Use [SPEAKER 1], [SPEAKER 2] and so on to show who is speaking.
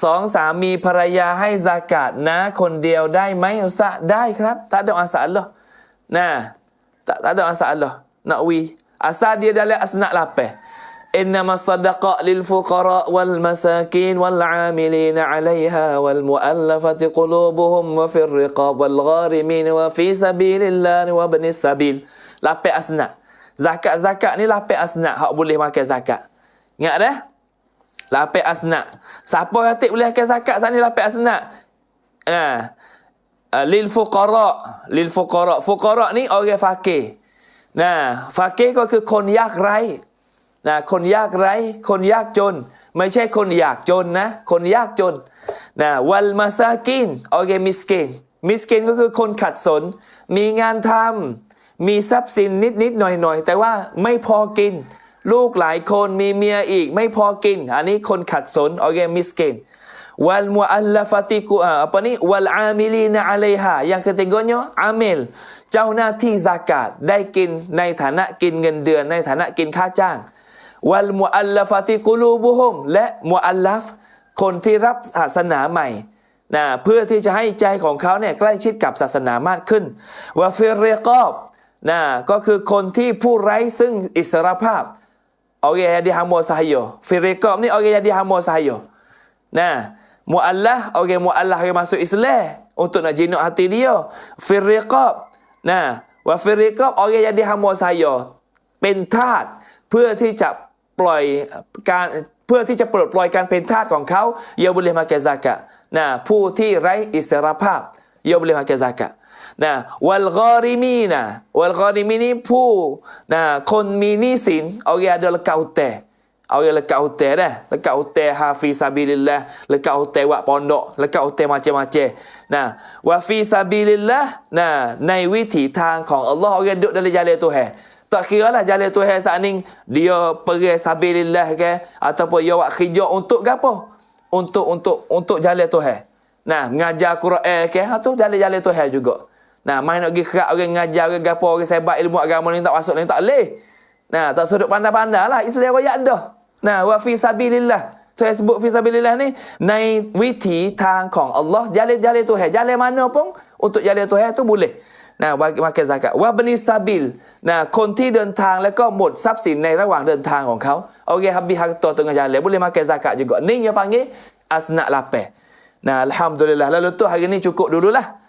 [SPEAKER 1] สองสามีภรรยาให้ซากาตนะคนเดียวได้ไหมอุสตาได้ครับตาดองอาสาลหรอนะตาตาดองอาสาลหรอนะวีอาสาเดียได้แล้วอัสนะลับไป إنما الصدقاء للفقراء والمساكين والعاملين عليها والمؤلفة قلوبهم وفي الرقاب والغارمين وفي سبيل الله وابن السبيل lapik asnak zakat-zakat ni lapik asnak hak boleh makan zakat ingat dah Lapik asnak. Siapa yang tak boleh akan zakat saat ni lapik asnak? Ha. Uh, lil fuqara. Lil fuqara. Fuqara ni orang fakir. Nah, fakir ก็คือคนยากไร้นะคนยากไร้คนยากจน ไม่ใช่คนอยากจนนะคนยากจนนะวัลมาซากินโอเคมิสกินมิสกินก็คือคนขัดสน มีงานทำมีทรัพย์สินนิดนิดหน่อยหน่อย แต่ว่าไม่พอกินลูกหลายคนมีเมียอีกไม่พอกิน อันนี้คนขัดสนโอเคมิสกินวัลมัวอัลลาฟติกูอาปนี้วัลอามิลีนอะเลฮาอย่าง k ติ i g ก n y ยอามิลเจ้าหน้าที่ z ากาตได้กินในฐานะกินเงินเดือนในฐานะกินค่าจ้างวัลมัวอัลลาฟติกูลูบุฮมและมัวอัลลาฟคนที่รับศาสนาใหม่นะเพื่อที่จะให้ใจของเขาเนี่ยใกล้ชิดกับศาสนามากขึ้นวาฟิเรกอบนะก็คือคนที่ผู้ไร้ซึ่งอิสรภาพ orang yang dihamba saya. Firqah ni orang yang dihamba saya. Nah, muallah orang muallah yang masuk Islam untuk nak jenak hati dia. Firqah. Nah, wa firqah orang yang dihamba saya. เป็นทาสเพื่อที่จะปล่อยการเพื่อที่จะปลดปล่อยการเป็นทาสของเขาเยาบุเลมาเกซากะนะผู้ที่ไร้อิสรภาพเยาบุเลมาเกซากะนะวัลกอริมีนะวัลกอริมีนี่ผู้นะคนมีนิสินเอาอย่าเดลเกาเตะเอาอย่าเลเกาเตะนะเลเกาเตะฮาฟิซาบิลละเลเกาเตะวะปอนโดเลเกาเตะมาเจมาเจนะวะฟิซาบิลละนะในวิถีทางของอัลลอฮ์เอาอย่าดุดเดลยาเลตุเฮตักคิดว่าจะเลตุเฮสานิงเดียวเพื่อซาบิลละแกหรือว่าอย่าวะขิจอุนตุกะปะ Untuk untuk untuk jalan Tuhan. Nah, mengajar Quran ke, okay, itu jalan-jalan Tuhan juga. Nah, main nak pergi kerap orang ngajar orang gapo orang sebab ilmu agama ni tak masuk ni tak leh. Nah, tak sudut pandai-pandai lah. Islam royak dah. Nah, wa fi sabilillah. Tu yang sebut fi sabilillah ni, nai witi tang kong. Allah jalan-jalan tu hai. Jalan mana pun untuk jalan tu hai tu boleh. Nah, bagi makan zakat. Wa bani sabil. Nah, konti dan tang le lah ko mod sapsi nai rawang tang kong Orang okay, habis harta tengah jalan boleh makan zakat juga. Ni yang panggil asnak lapeh. Nah, alhamdulillah. Lalu tu hari ni cukup dululah. lah.